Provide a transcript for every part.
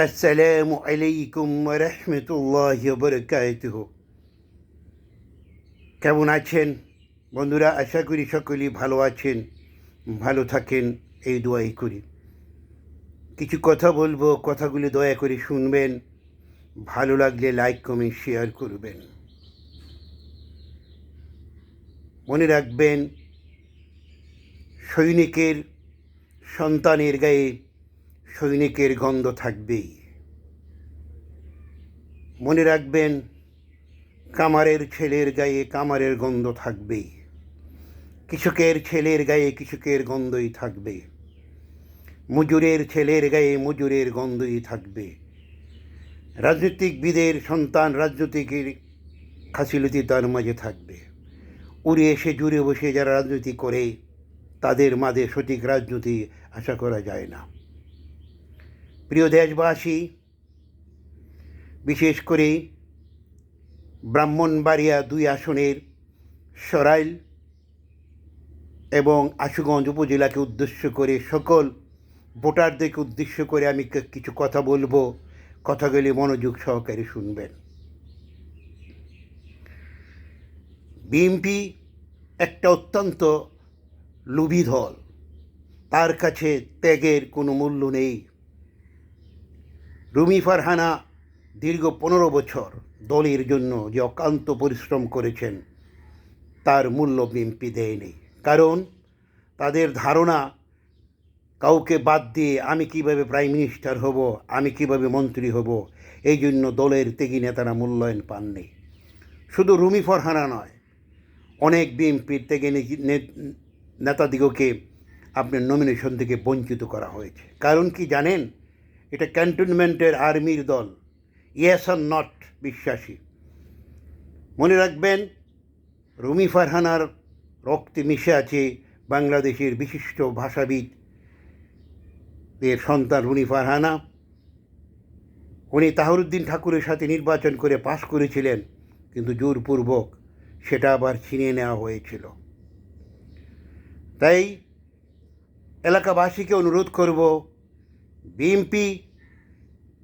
আসসালামু আলাইকুম রহমতুল্লাহ বরকাতুহ কেমন আছেন? বন্ধুরা, আশা করি সকলেই ভালো আছেন, ভালো থাকেন, এই দোয়াই করি। কিছু কথা বলব, কথাগুলি দয়া করে শুনবেন, ভালো লাগলে লাইক কমেন্ট শেয়ার করবেন। মনে রাখবেন, সৈনিকের সন্তানের গায়ে সৈনিকের গন্ধ থাকবেই। মনে রাখবেন, কামারের ছেলের গায়ে কামারের গন্ধ থাকবেই। কৃষকের ছেলের গায়ে কৃষকের গন্ধই থাকবে। মজুরের ছেলের গায়ে মজুরের গন্ধই থাকবে। রাজনৈতিকবিদের সন্তান রাজনৈতিকের খাসিলতি তার মাঝে থাকবে। উড়ে এসে জুড়ে বসে যারা রাজনীতি করে, তাদের মাঝে সঠিক রাজনীতি আশা করা যায় না। প্রিয় দেশবাসী, বিশেষ করে ব্রাহ্মণবাড়িয়া দুই আসনের সরাইল এবং আশুগঞ্জ উপজেলাকে উদ্দেশ্য করে সকল ভোটারদেরকে উদ্দেশ্য করে আমি কিছু কথা বলব। কথাগুলি মনোযোগ সহকারে শুনবেন। বিএনপি একটা অত্যন্ত লোভী দল। তার কাছে ত্যাগের কোনো মূল্য নেই। রুমি ফারহানা দীর্ঘ পনেরো বছর দলের জন্য যে অক্লান্ত পরিশ্রম করেছেন, তার মূল্য বিএনপি দেয়নি। কারণ তাদের ধারণা, কাউকে বাদ দিয়ে আমি কীভাবে প্রাইম মিনিস্টার হব, আমি কীভাবে মন্ত্রী হব, এই জন্য দলের ত্যাগী নেতারা মূল্যায়ন পাননি। শুধু রুমি ফরহানা নয়, অনেক বিএনপির থেকে নেতাদিগকে আপনার নমিনেশন থেকে বঞ্চিত করা হয়েছে। কারণ কি জানেন? এটা ক্যান্টনমেন্টের আর্মির দল। ইয়েস আর নট, বিশ্বাসী। মনে রাখবেন, রুমি ফারহানার রক্তে মিশে আছে বাংলাদেশের বিশিষ্ট ভাষাবিদ এর সন্তান রুনি ফারহানা। উনি তাহরুদ্দিন ঠাকুরের সাথে নির্বাচন করে পাশ করেছিলেন, কিন্তু জোরপূর্বক সেটা আবার ছিনিয়ে নেওয়া হয়েছিল। তাই এলাকাবাসীকে অনুরোধ করব বিএমপি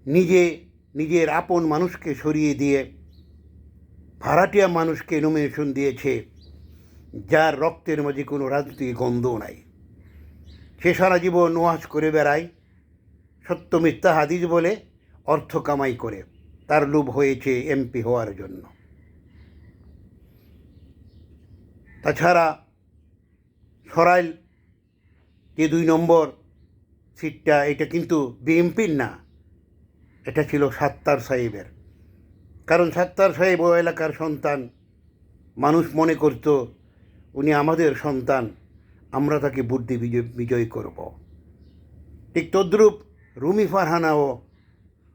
নিজে, নিজের আপন মানুষকে সরিয়ে দিয়ে ভাড়াটিয়া মানুষকে নমিনেশন দিয়েছে, যার রক্তের মাঝে কোনো রাজনৈতিক গন্ধ নাই। সে সারা জীবন নোয়াজ করে বেড়ায়, সত্য মিথ্যা হাদিস বলে অর্থ কামাই করে, তার লোভ হয়েছে এমপি হওয়ার জন্য। তাছাড়া সরাইল যে দুই নম্বর সিটটা, এটা কিন্তু বিএমপির না। এটা ছিল সাত্তার সাহেবের। কারণ সাত্তার সাহেব ও এলাকার সন্তান, মানুষ মনে করত, উনি আমাদের সন্তান, আমরা তাকে বুদ্ধি বিজয় করব। ঠিক তদ্রূপ রুমি ফারহানাও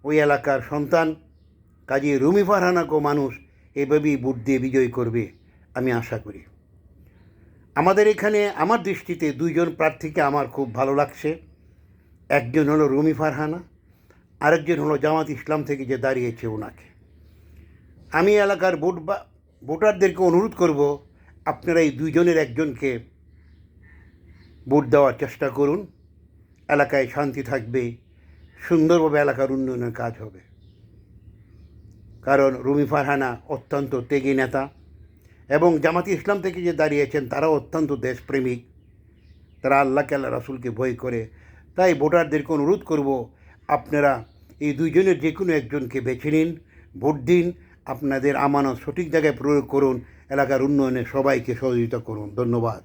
ওই এলাকার সন্তান। কাজে রুমি ফারহানাকেও মানুষ এভাবেই ভোট দিয়ে বিজয় করবে, আমি আশা করি। আমাদের এখানে, আমার দৃষ্টিতে দুইজন প্রার্থীকে আমার খুব ভালো লাগছে। একজন হলো রুমি ফারহানা, আরেকজন হলো জামাত ইসলাম থেকে যে দাঁড়িয়েছে ওনাকে আমি এলাকার ভোট বা, ভোটারদেরকে অনুরোধ করব, আপনারা এই দুইজনের একজনকে ভোট দেওয়ার চেষ্টা করুন। এলাকায় শান্তি থাকবে, সুন্দরভাবে এলাকার উন্নয়নের কাজ হবে। কারণ রুমি ফারহানা অত্যন্ত ত্যাগী নেতা এবং জামাতি ইসলাম থেকে যে দাঁড়িয়েছেন, তারাও অত্যন্ত দেশপ্রেমিক। তারা আল্লাহ কেল্লা রাসুলকে ভয় করে তাই ভোটারদেরকে অনুরোধ করব, আপনারা এই দুইজনের যে কোনো একজনকে বেছে নিন, ভোট দিন, আপনাদের আমানত সঠিক জায়গায় প্রয়োগ করুন, এলাকার উন্নয়নে সবাইকে সহযোগিতা করুন। ধন্যবাদ।